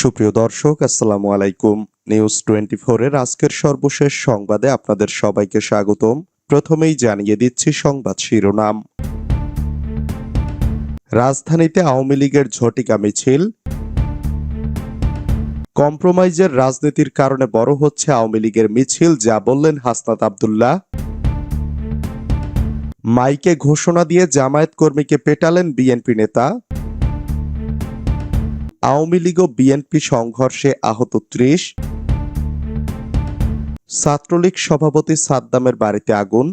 সুপ্রিয় দর্শক, আসসালামু আলাইকুম। নিউজ টোয়েন্টি এর আজকের সর্বশেষ সংবাদে আপনাদের সবাইকে স্বাগতম। প্রথমেই জানিয়ে দিচ্ছি সংবাদ শিরোনাম। রাজধানীতে আওয়ামী লীগের ঝটিকা মিছিল। কম্প্রোমাইজের রাজনীতির কারণে বড় হচ্ছে আওয়ামী লীগের মিছিল, যা বললেন হাসনাত আবদুল্লাহ। মাইকে ঘোষণা দিয়ে জামায়াত কর্মীকে পেটালেন বিএনপি নেতা। আওয়ামী লীগ ও বিএনপি সংঘর্ষে আহত ত্রিশ। ছাত্রলীগ সভাপতি সাদ্দামের বাড়িতে আগুন।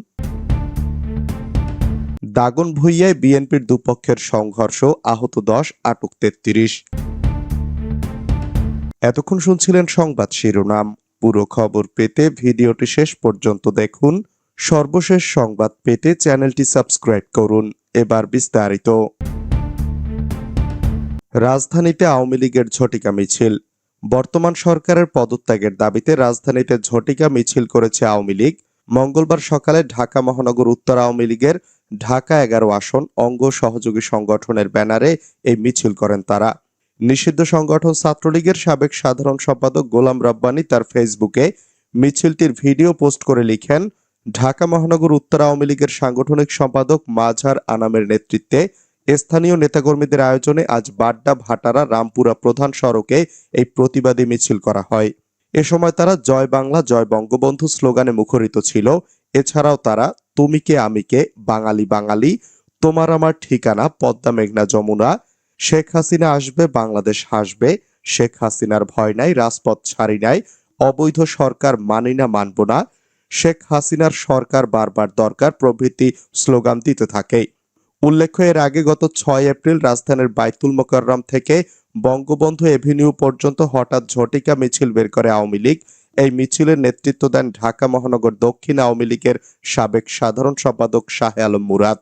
দাগন ভুইয়ায় বিএনপির দুপক্ষের সংঘর্ষ, আহত দশ, আটক তেত্রিশ। এতক্ষণ শুনছিলেন সংবাদ শিরোনাম। পুরো খবর পেতে ভিডিওটি শেষ পর্যন্ত দেখুন। সর্বশেষ সংবাদ পেতে চ্যানেলটি সাবস্ক্রাইব করুন। এবার বিস্তারিত। রাজধানীতে আওয়ামী লীগের ঝটিকা মিছিল। বর্তমান সরকারের পদত্যাগের দাবিতে রাজধানীতে ঝটিকা মিছিল করেছে আওয়ামী লীগ। মঙ্গলবার সকালে ঢাকা মহানগর উত্তর আওয়ামী লীগের ঢাকা এগারো আসন অঙ্গ সহযোগী সংগঠনের ব্যানারে এই মিছিল করেন তারা। নিষিদ্ধ সংগঠন ছাত্রলীগের সাবেক সাধারণ সম্পাদক গোলাম রব্বানী তার ফেসবুকে মিছিলটির ভিডিও পোস্ট করে লিখেন, ঢাকা মহানগর উত্তর আওয়ামী লীগের সাংগঠনিক সম্পাদক মাঝার আনামের নেতৃত্বে স্থানীয় নেতাকর্মীদের আয়োজনে আজ বাড্ডা ভাটারা রামপুরা প্রধান সড়কে এই প্রতিবাদী মিছিল করা হয়। এ সময় তারা জয় বাংলা, জয় বঙ্গবন্ধু স্লোগানে মুখরিত ছিল। এছাড়াও তারা, তুমি কে, আমি কে, বাঙালি বাঙালি, তোমার আমার ঠিকানা, পদ্মা মেঘনা যমুনা, শেখ হাসিনা আসবে, বাংলাদেশ হাসবে, শেখ হাসিনার ভয় নাই, রাজপথ ছাড়ি নাই, অবৈধ সরকার মানি না, মানব না, শেখ হাসিনার সরকার বারবার দরকার, প্রভৃতি স্লোগান দিতে থাকে। উল্লেখ্য, এর আগে গত ছয় এপ্রিল রাজধানীর বাইতুল মোকাররম থেকে বঙ্গবন্ধু এভিনিউ পর্যন্ত হঠাৎ ঝটিকা মিছিল বের করে আওয়ামী লীগ। এই মিছিলের নেতৃত্ব দেন ঢাকা মহানগর দক্ষিণ আওয়ামী লীগের সাবেক সাধারণ সম্পাদক শাহে আলম মুরাদ।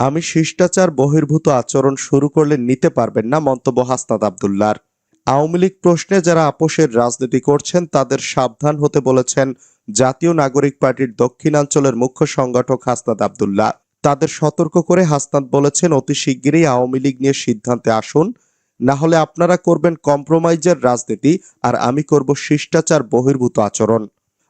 আমি শিষ্টাচার বহির্ভূত আচরণ শুরু করলে নিতে পারবেন না মন্তব্য হাসনাত আবদুল্লার। আওয়ামী লীগ প্রশ্নে যারা আপোষের রাজনীতি করছেন তাদের সাবধান হতে বলেছেন জাতীয় নাগরিক পার্টির দক্ষিণাঞ্চলের মুখ্য সংগঠক হাসনাত আবদুল্লাহ। তাদের সতর্ক করে হাসনাত বলেছেন, অতি শিগগিরই আওয়ামী লীগ নিয়ে সিদ্ধান্তে আসুন। না হলে আপনারা করবেন কম্প্রোমাইজের রাজনীতি আর আমি করব শিষ্টাচার বহির্ভূত আচরণ।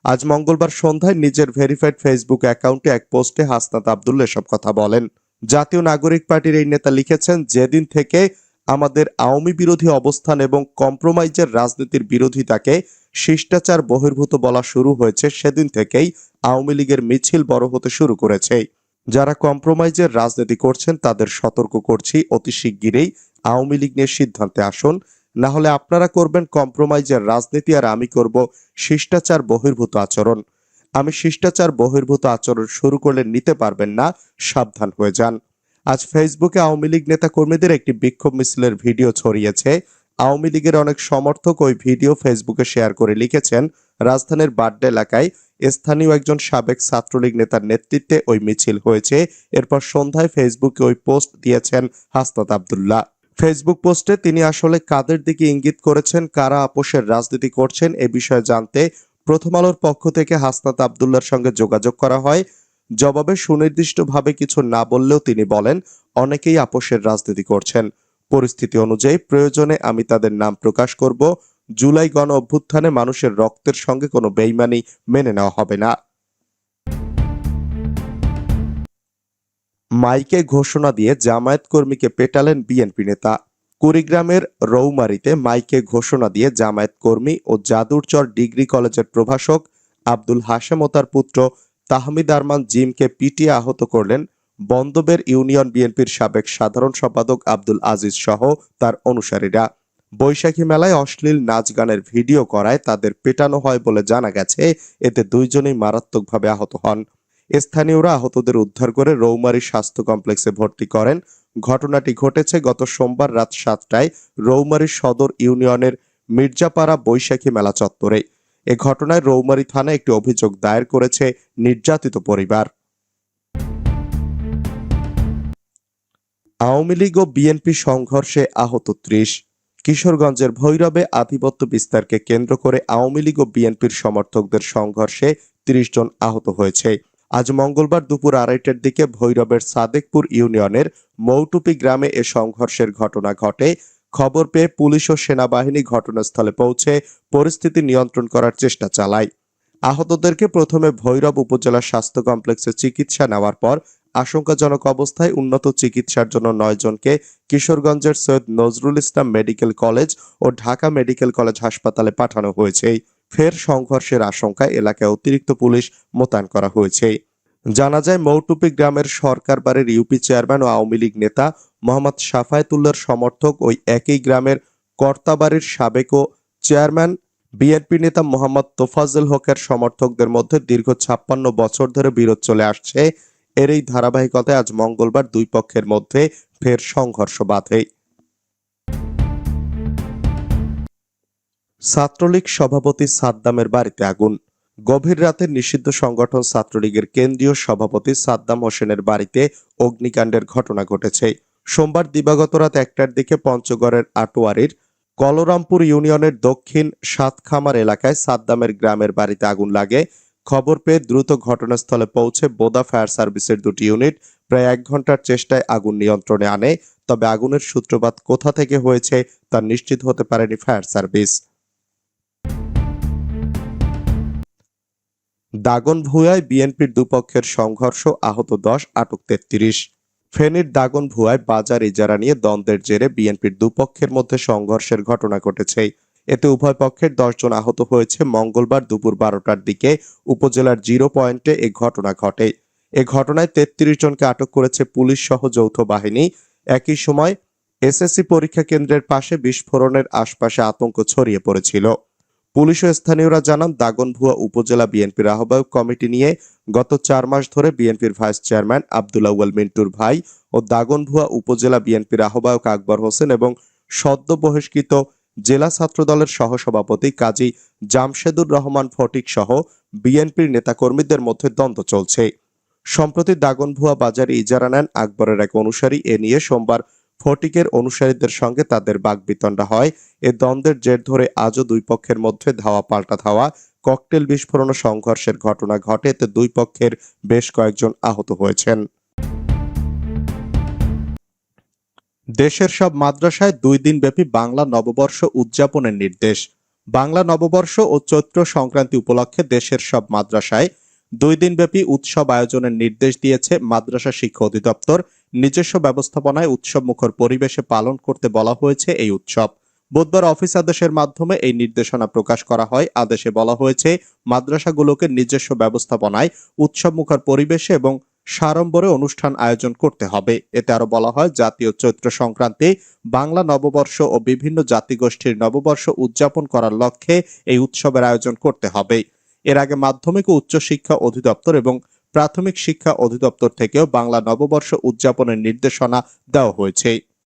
আজ মঙ্গলবার সন্ধ্যায় নিজের ভেরিফাইড ফেসবুক অ্যাকাউন্টে এক পোস্টে হাসনাত আবদুল্লা এসব কথা বলেন। জাতীয় নাগরিক পার্টির এই নেতা লিখেছেন, যেদিন থেকে আমাদের আওয়ামী বিরোধী অবস্থান এবং কম্প্রোমাইজের রাজনীতির বিরোধিতাকে শিষ্টাচার বহির্ভূত বলা শুরু হয়েছে সেদিন থেকেই আওয়ামী লীগের মিছিল বড় হতে শুরু করেছে। যারা কম্প্রোমাইজের রাজনীতি করছেন তাদের সতর্ক করছি, অতি শিগগিরই আওয়ামী লীগ নিয়ে সিদ্ধান্তে আসুন। না হলে আপনারা করবেন কম্প্রোমাইজের রাজনীতি আর আমি করব শিষ্টাচার বহির্ভূত আচরণ। আমি শিষ্টাচার বহির্ভূত আচরণ শুরু করলে নিতে পারবেন না, সাবধান হয়ে যান। আজ ফেসবুকে আওয়ামী লীগ নেতা কর্মীদের একটি বিক্ষোভ মিছিলের ভিডিও ছড়িয়েছে। আওয়ামী লীগের অনেক সমর্থক ওই ভিডিও ফেসবুকে শেয়ার করে লিখেছেন, রাজধানীর বাড্ডা এলাকায় স্থানীয় একজন সাবেক ছাত্রলীগ নেতার নেতৃত্বে ওই মিছিল হয়েছে। এরপর সন্ধ্যায় ফেসবুকে ওই পোস্ট দিয়েছেন হাসনাত আবদুল্লাহ। ফেসবুক পোস্টে তিনি আসলে কাদের দিকে ইঙ্গিত করেছেন, কারা আপোষের রাজনীতি করছেন, এ বিষয়ে জানতে প্রথম আলোর পক্ষ থেকে হাসনাত আবদুল্লার সঙ্গে যোগাযোগ করা হয়। জবাবে সুনির্দিষ্টভাবে কিছু না বললেও তিনি বলেন, অনেকেই আপোষের রাজনীতি করছেন। পরিস্থিতি অনুযায়ী প্রয়োজনে আমি তাদের নাম প্রকাশ করব। জুলাই গণ অভ্যুত্থানে মানুষের রক্তের সঙ্গে কোনো বেইমানি মেনে নেওয়া হবে না। মাইকে ঘোষণা দিয়ে জামায়াত কর্মীকে পেটালেন বিএনপি নেতা। কুড়িগ্রামের রৌমারিতে মাইকে ঘোষণা দিয়ে জামায়াত কর্মী ও জাদুরচর ডিগ্রি কলেজের প্রভাষক আব্দুল হাশেম ও তার পুত্র তাহমিদ আরমান জিমকে পিটিয়ে আহত করলেন বন্দবের ইউনিয়ন বিএনপির সাবেক সাধারণ সম্পাদক আব্দুল আজিজ সহ তার অনুসারীরা। বৈশাখী মেলায় অশ্লীল নাচ গানের ভিডিও করায় তাদের পেটানো হয় বলে জানা গেছে, এতে দুইজনেই মারাত্মকভাবে আহত হন। স্থানীয়রা আহতদের উদ্ধার করে রৌমারী স্বাস্থ্য কমপ্লেক্সে ভর্তি করেন। ঘটনাটি ঘটেছে গত সোমবার রাত সাতটায় রৌমারী সদর ইউনিয়নের মির্জাপাড়া বৈশাখী মেলা চত্বরে। এ ঘটনায় রৌমারী থানায় একটি অভিযোগ দায়ের করেছে নির্যাতিত পরিবার। আওয়ামী লীগ ও বিএনপি সংঘর্ষে আহত ত্রিশ। কিশোরগঞ্জের ভৈরবে আধিপত্য বিস্তারকে কেন্দ্র করে আওয়ামী লীগ ও বিএনপির সমর্থকদের সংঘর্ষে ত্রিশ জন আহত হয়েছে। আজ মঙ্গলবার দুপুর আড়াইটার দিকে ভৈরবের সাদেকপুর ইউনিয়নের মৌটুপি গ্রামে এ সংঘর্ষের ঘটনা ঘটে। খবর পেয়ে পুলিশ ও সেনাবাহিনী ঘটনাস্থলে পৌঁছে পরিস্থিতি নিয়ন্ত্রণ করার চেষ্টা চালায়। আহতদেরকে প্রথমে ভৈরব উপজেলা স্বাস্থ্য কমপ্লেক্সে চিকিৎসা নেওয়ার পর আশঙ্কাজনক অবস্থায় উন্নত চিকিৎসার জন্য নয় জনকে কিশোরগঞ্জের সৈয়দ নজরুল ইসলাম মেডিকেল কলেজ ও ঢাকা মেডিকেল কলেজ হাসপাতালে পাঠানো হয়েছে। ফের সংঘর্ষের আশঙ্কায় এলাকায় অতিরিক্ত পুলিশ মোতায়েন করা হয়েছে। জানা যায়, মৌটুপি গ্রামের সরকার বাড়ির ইউপি চেয়ারম্যান ও আওয়ামী লীগ নেতা মোহাম্মদ সাফায়েতুল্লাহর সমর্থক ওই একই গ্রামের কর্তাবাড়ির সাবেক ও চেয়ারম্যান বিএনপি নেতা মোহাম্মদ তোফাজুল হকের সমর্থকদের মধ্যে দীর্ঘ ছাপ্পান্ন বছর ধরে বিরোধ চলে আসছে। এর এই ধারাবাহিকতায় আজ মঙ্গলবার দুই পক্ষের মধ্যে ফের সংঘর্ষ বাধে। ছাত্রলীগ সভাপতি সাদ্দামের বাড়িতে আগুন। গভীর রাতে নিষিদ্ধ সংগঠন ছাত্রলীগের কেন্দ্রীয় সভাপতি সাদ্দাম হোসেনের বাড়িতে অগ্নিকাণ্ডের ঘটনা ঘটেছে। সোমবার দিবাগত রাত একটার দিকে পঞ্চগড়ের আটোয়ারির কলরামপুর ইউনিয়নের দক্ষিণ সাতখামার এলাকায় সাদ্দামের গ্রামের বাড়িতে আগুন লাগে। খবর পেয়ে দ্রুত ঘটনাস্থলে পৌঁছে বোদা ফায়ার সার্ভিসের দুটি ইউনিট প্রায় এক ঘণ্টার চেষ্টায় আগুন নিয়ন্ত্রণে আনে, তবে আগুনের সূত্রপাত কোথা থেকে হয়েছে তা নিশ্চিত হতে পারেনি ফায়ার সার্ভিস। দাগনভূয়ায় বিএনপির দুপক্ষের সংঘর্ষ, আহত দশ, আটক তেত্রিশ। ফেনীর দাগনভূয়ায় বাজার ইজারা নিয়ে দ্বন্দ্বের জেরে বিএনপির দুপক্ষের মধ্যে সংঘর্ষের ঘটনা ঘটেছে। এতে উভয় পক্ষের দশজন আহত হয়েছে। মঙ্গলবার দুপুর বারোটার দিকে উপজেলার জিরো পয়েন্টে এ ঘটনা ঘটে। এ ঘটনায় তেত্রিশ জনকে আটক করেছে পুলিশ সহ যৌথ বাহিনী। একই সময় এসএসসি পরীক্ষা কেন্দ্রের পাশে বিস্ফোরণের আশপাশে আতঙ্ক ছড়িয়ে পড়েছিল। পুলিশ ও স্থানীয়রা জানান, দাগনভুয়া উপজেলা বিএনপির আহ্বায়ক কমিটি নিয়ে গত চার মাস ধরে বিএনপির ভাইস চেয়ারম্যান আবদুল্লাহ ওয়াল মিন্টুর ভাই ও দাগনভুয়া উপজেলা বিএনপির আহ্বায়ক আকবর হোসেন এবং সদ্য বহিষ্কৃত জেলা ছাত্রদলের সহসভাপতি কাজী জামশেদুর রহমান ফটিক সহ বিএনপির নেতাকর্মীদের মধ্যে দ্বন্দ্ব চলছে। সম্প্রতি দাগনভুয়া বাজারে ইজারা নেন আকবরের এক অনুসারী। এ নিয়ে সোমবার ফটিকের অনুসারীদের সঙ্গে তাদের বাগবিতণ্ডা হয়। এ দ্বন্দ্বের জের ধরে আজও দুই পক্ষের মধ্যে ধাওয়া পাল্টা ধাওয়া। ককটেল বিস্ফোরণ সংঘর্ষের ঘটনা ঘটে এতে দুই পক্ষের বেশ কয়েকজন আহত হয়েছেন। দেশের সব মাদ্রাসায় দুই দিন ব্যাপী বাংলা নববর্ষ উদযাপনের নির্দেশ। বাংলা নববর্ষ ও চৈত্র সংক্রান্তি উপলক্ষে দেশের সব মাদ্রাসায় দুই দিনব্যাপী উৎসব আয়োজনের নির্দেশ দিয়েছে মাদ্রাসা শিক্ষা অধিদপ্তর। নিজস্ব ব্যবস্থাপনায় উৎসব মুখর পরিবেশে পালন করতে বলা হয়েছে এই উৎসব। বুধবার অফিস আদেশের মাধ্যমে এই নির্দেশনা প্রকাশ করা হয়। আদেশে বলা হয়েছে, মাদ্রাসাগুলোকে নিজস্ব ব্যবস্থাপনায় উৎসব মুখর পরিবেশে এবং সাড়ম্বরে অনুষ্ঠান আয়োজন করতে হবে। এতে আরও বলা হয়, জাতীয় চৈত্র সংক্রান্তি, বাংলা নববর্ষ ও বিভিন্ন জাতিগোষ্ঠীর নববর্ষ উদযাপন করার লক্ষ্যে এই উৎসবের আয়োজন করতে হবে। এর আগে মাধ্যমিক ও উচ্চশিক্ষা অধিদপ্তর এবং প্রাথমিক শিক্ষা অধিদপ্তর থেকেও বাংলা নববর্ষ উদযাপনের নির্দেশনা দেওয়া হয়েছে।